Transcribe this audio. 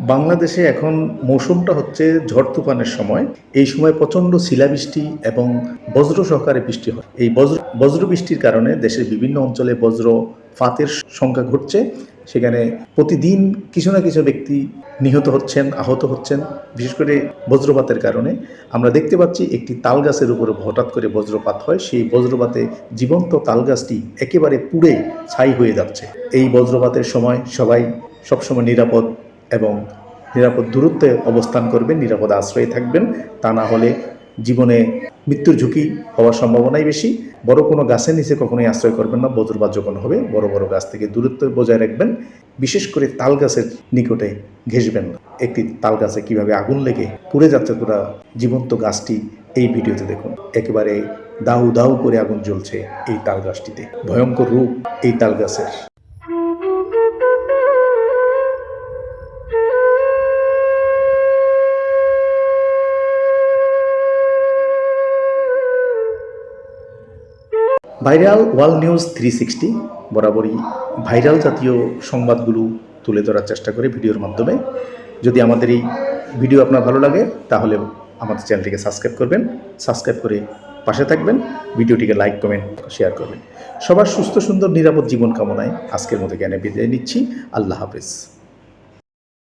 বাংলাদেশে এখন মৌসুমটা হচ্ছে ঝড় তুফানের সময়। এই সময় প্রচণ্ড শিলাবৃষ্টি এবং বজ্র সহকারে বৃষ্টি হয়। এই বজ্র বজ্র বৃষ্টির কারণে দেশের বিভিন্ন অঞ্চলে বজ্র ফাতের সংখ্যা ঘটছে। সেখানে প্রতিদিন কিছু না কিছু ব্যক্তি নিহত হচ্ছেন, আহত হচ্ছেন, বিশেষ করে বজ্রপাতের কারণে। আমরা দেখতে পাচ্ছি একটি তাল গাছের উপরে হঠাৎ করে বজ্রপাত হয়। সেই বজ্রপাতে জীবন্ত তাল গাছটি একেবারে পুড়ে ছাই হয়ে যাচ্ছে। এই বজ্রপাতের সময় সবাই সবসময় নিরাপদ এবং নিরাপদ দূরত্বে অবস্থান করবেন, নিরাপদ আশ্রয়ে থাকবেন। তা না হলে জীবনে মৃত্যুর ঝুঁকি হওয়ার সম্ভাবনাই বেশি। বড় কোনো গাছের নিচে কখনোই আশ্রয় করবেন না বজ্রপাত যখন হবে, বড় বড় গাছ থেকে দূরত্ব বজায় রাখবেন। বিশেষ করে তাল গাছের নিকটে ঘেসবেন না একটি তাল গাছে কীভাবে আগুন লেগে পুড়ে যাচ্ছে পুরা জীবন্ত গাছটি এই ভিডিওতে দেখুন। একেবারে দাউ দাউ করে আগুন জ্বলছে এই তাল গাছটিতে। ভয়ঙ্কর রূপ এই তাল গাছের। Viral world news three sixty বরাবরই ভাইরাল জাতীয় সংবাদগুলো তুলে ধরার চেষ্টা করে ভিডিওর মাধ্যমে। যদি আমাদের এই ভিডিও আপনার ভালো লাগে, তাহলে আমাদের চ্যানেলটিকে সাবস্ক্রাইব করবেন, সাবস্ক্রাইব করে পাশে থাকবেন, ভিডিওটিকে লাইক, কমেন্ট, শেয়ার করবেন। সবার সুস্থ, সুন্দর, নিরাপদ জীবন কামনায় আজকের মতো জ্ঞানে বিদায় নিচ্ছি। আল্লাহ হাফেজ।